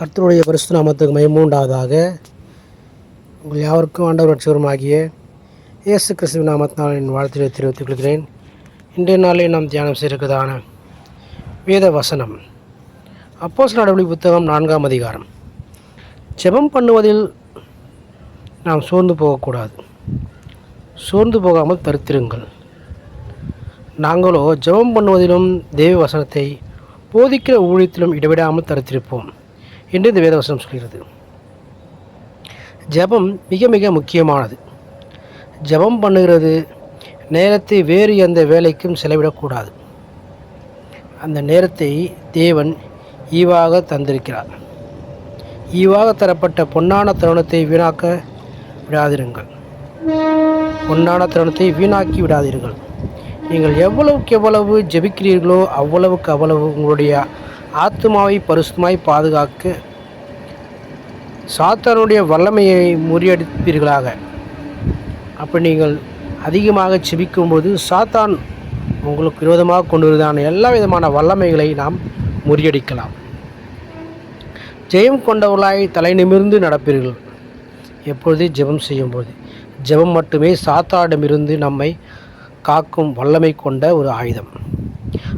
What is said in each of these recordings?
கர்த்தருடைய பரிசு நாமத்துக்கு மயமூண்டாவதாக உங்கள் யாவருக்கும் ஆண்டவர் ரட்சகருமாகிய இயேசு கிறிஸ்துவ நாமத்தினால் என் வாழ்த்துக்களை தெரிவித்துக் கொள்கிறேன். இன்றைய நாளில் நாம் தியானம் செய்திருக்கிறதான வேத வசனம். அப்போஸ் நடவடி புத்தகம் நான்காம் அதிகாரம். ஜெபம் பண்ணுவதில் நாம் சோர்ந்து போகக்கூடாது. சோர்ந்து போகாமல் தருத்திருங்கள். நாங்களோ ஜெபம் பண்ணுவதிலும் தேவ வசனத்தை போதிக்கிற ஊழியத்திலும் இடைவிடாமல் தரித்திருப்போம். என்று இந்த வேதவசனம் சொல்கிறது. ஜெபம் மிக மிக முக்கியமானது. ஜெபம் பண்ணுகிறது நேரத்தை வேறு எந்த வேலைக்கும் செலவிடக்கூடாது. அந்த நேரத்தை தேவன் ஈவாக தந்திருக்கிறார். ஈவாக தரப்பட்ட பொன்னான தருணத்தை வீணாக்க விடாதிருங்கள். பொன்னான தருணத்தை வீணாக்கி விடாதீர்கள். நீங்கள் எவ்வளவுக்கு எவ்வளவு ஜெபிக்கிறீர்களோ அவ்வளவுக்கு அவ்வளவு உங்களுடைய ஆத்மாவை பரிசுமாய் பாதுகாக்க சாத்தானுடைய வல்லமையை முறியடிப்பீர்களாக. அப்படி நீங்கள் அதிகமாக செபிக்கும்போது சாத்தான் உங்களுக்கு விரோதமாக கொண்டு வருதான எல்லா விதமான வல்லமைகளை நாம் முறியடிக்கலாம். ஜெயம் கொண்டவர்களாய் தலை நிமிர்ந்து நடப்பீர்கள். எப்பொழுது ஜெபம் செய்யும்போது. ஜெபம் மட்டுமே சாத்தானிடமிருந்து நம்மை காக்கும் வல்லமை கொண்ட ஒரு ஆயுதம்.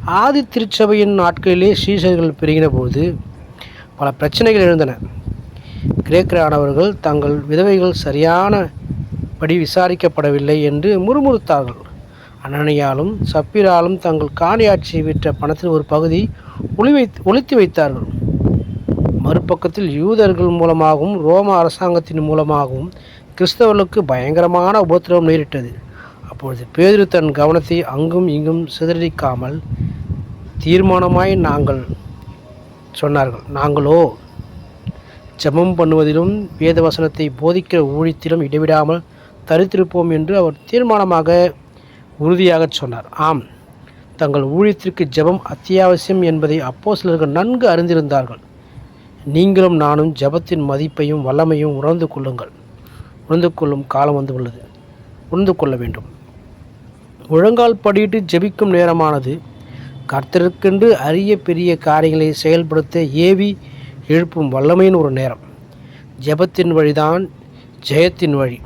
ஆதி திருச்சபையின் நாட்களிலே சீசர்கள் பெருகின போது பல பிரச்சனைகள் எழுந்தன. கிரேக்கரானவர்கள் தங்கள் விதவைகள் சரியான படி விசாரிக்கப்படவில்லை என்று முறுமுறுத்தார்கள். அனனியாலும் சப்பிராலும் தங்கள் காணியாட்சியை விற்ற பணத்தில் ஒரு பகுதி ஒளி வை வைத்தார்கள். மறுபக்கத்தில் யூதர்கள் மூலமாகவும் ரோம அரசாங்கத்தின் மூலமாகவும் கிறிஸ்தவர்களுக்கு பயங்கரமான உபத்திரவம் நேரிட்டது. அப்பொழுது பேதுரு தன் கவனத்தை அங்கும் இங்கும் சிதறடிக்காமல் தீர்மானமாய் நாங்கள் சொன்னார்கள் நாங்களோ ஜெபம் பண்ணுவதிலும் வேத வசனத்தை போதிக்கிற ஊழியத்திலும் இடைவிடாமல் தரித்திருப்போம் என்று அவர் தீர்மானமாக உறுதியாக சொன்னார். ஆம் தங்கள் ஊழியத்திற்கு ஜெபம் அத்தியாவசியம் என்பதை அப்போ சிலர்கள் நன்கு அறிந்திருந்தார்கள். நீங்களும் நானும் ஜெபத்தின் மதிப்பையும் வல்லமையும் உணர்ந்து கொள்ளுங்கள். உணர்ந்து கொள்ளும் காலம் வந்துள்ளது. உணர்ந்து கொள்ள வேண்டும். முழங்கால் படியிட்டு ஜெபிக்கும் நேரமானது. கர்த்தருக்கென்று அரிய பெரிய காரியங்களை செயல்படுத்த ஏவி எழுப்பும் வல்லமையின் ஒரு நேரம். ஜெபத்தின் வழிதான் ஜெயத்தின் வழி.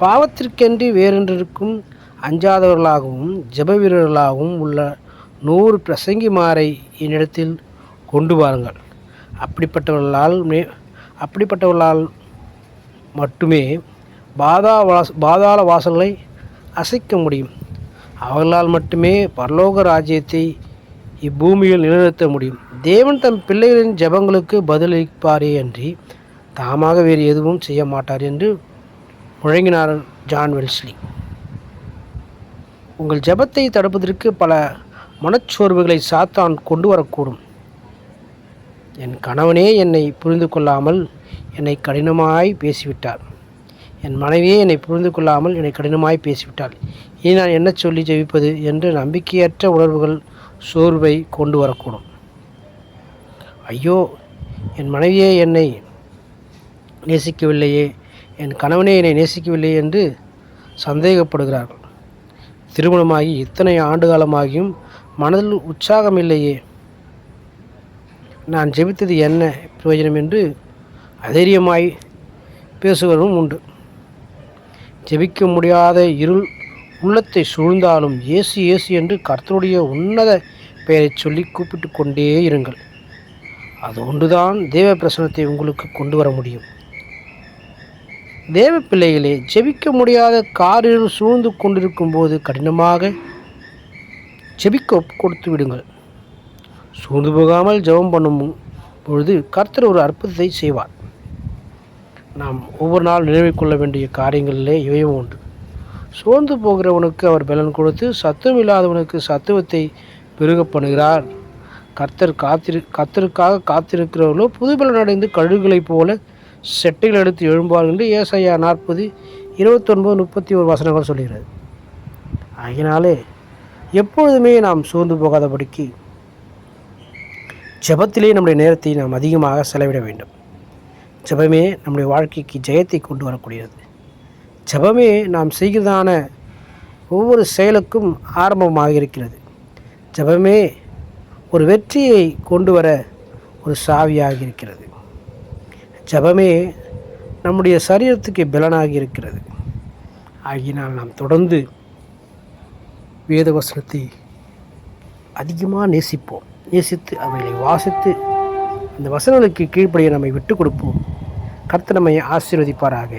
பாவத்திற்கென்று வேறென்றிருக்கும் அஞ்சாதவர்களாகவும் ஜெப வீரர்களாகவும் உள்ள நூறு பிரசங்கிமாரை என்னிடத்தில் கொண்டு வாருங்கள். அப்படிப்பட்டவர்களால் மே அப்படிப்பட்டவர்களால் மட்டுமே பாதா வாச பாதாள வாசல்களை அசைக்க முடியும். அவர்களால் மட்டுமே பரலோக ராஜ்யத்தை இப்பூமியில் நிலைநிறுத்த முடியும். தேவன் தம் பிள்ளைகளின் ஜெபங்களுக்கு பதிலளிப்பாரே அன்றி தாமாக வேறு எதுவும் செய்ய மாட்டார் என்று முழங்கினார் ஜான் வெல்ஸ்லி. உங்கள் ஜெபத்தை தடுப்பதற்கு பல மனச்சோர்வுகளை சாத்தான் கொண்டு வரக்கூடும். என் கணவனே என்னை புரிந்து கொள்ளாமல் என்னை கடினமாய் பேசிவிட்டார். என் மனைவியே என்னை புரிந்து கொள்ளாமல் என்னை கடினமாய் பேசிவிட்டாள். இனி நான் என்ன சொல்லி ஜெபிப்பது என்று நம்பிக்கையற்ற உணர்வுகள் சோர்வை கொண்டு வரக்கூடும். ஐயோ என் மனைவியே என்னை நேசிக்கவில்லையே என் கணவனே என்னை நேசிக்கவில்லையே என்று சந்தேகப்படுகிறார்கள் திருமணமாகி இத்தனை ஆண்டு காலமாகியும் மனதில் உற்சாகம் இல்லையே நான் ஜெபித்தது என்ன பிரயோஜனம் என்று அதைரியமாய் பேசுவதும் உண்டு. ஜெபிக்க முடியாத இருள் உள்ளத்தை சூழ்ந்தாலும் இயேசு இயேசு என்று கர்த்தருடைய உன்னத பெயரை சொல்லி கூப்பிட்டு கொண்டே இருங்கள். அது ஒன்றுதான் தேவ பிரசனத்தை உங்களுக்கு கொண்டு வர முடியும். தேவ பிள்ளைகளே ஜெபிக்க முடியாத காரில் சூழ்ந்து கொண்டிருக்கும் போது கடினமாக ஜெபிக்க கொடுத்து விடுங்கள். சூழ்ந்து போகாமல் ஜெபம் பண்ணும் பொழுது கர்த்தர் ஒரு அற்புதத்தை செய்வார். நாம் ஒவ்வொரு நாள் நினைவு கொள்ள வேண்டிய காரியங்களிலே இவையும் உண்டு. சோர்ந்து போகிறவனுக்கு அவர் பலன் கொடுத்து சத்துவம் இல்லாதவனுக்கு சத்துவத்தை பெருக பண்ணுகிறார். கர்த்தர் காத்திரு கர்த்தருக்காக காத்திருக்கிறவர்களோ புது பலன் அடைந்து கழுகுகளைப் போல செட்டைகள் எடுத்து எழும்பார்கள் என்று ஏசையா நாற்பது இருபத்தொன்பது முப்பத்தி ஒரு வசனங்கள் சொல்கிறது. ஆகினாலே எப்பொழுதுமே நாம் சோர்ந்து போகாதபடிக்கு ஜெபத்திலே நம்முடைய நேரத்தை நாம் அதிகமாக செலவிட வேண்டும். ஜெபமே நம்முடைய வாழ்க்கைக்கு ஜெயத்தை கொண்டு வரக்கூடியது. ஜெபமே நாம் செய்கிறதான ஒவ்வொரு செயலுக்கும் ஆரம்பமாக இருக்கிறது. ஜெபமே ஒரு வெற்றியை கொண்டு வர ஒரு சாவியாக இருக்கிறது. ஜபமே நம்முடைய சரீரத்துக்கு பலனாகி இருக்கிறது. ஆகினால் நாம் தொடர்ந்து வேத வசனத்தை அதிகமாக நேசிப்போம். நேசித்து அவைகளை வாசித்து அந்த வசனங்களுக்கு கீழ்ப்படியை நம்மை விட்டு கொடுப்போம். கர்த்தர் நம்மை ஆசீர்வதிப்பாராக.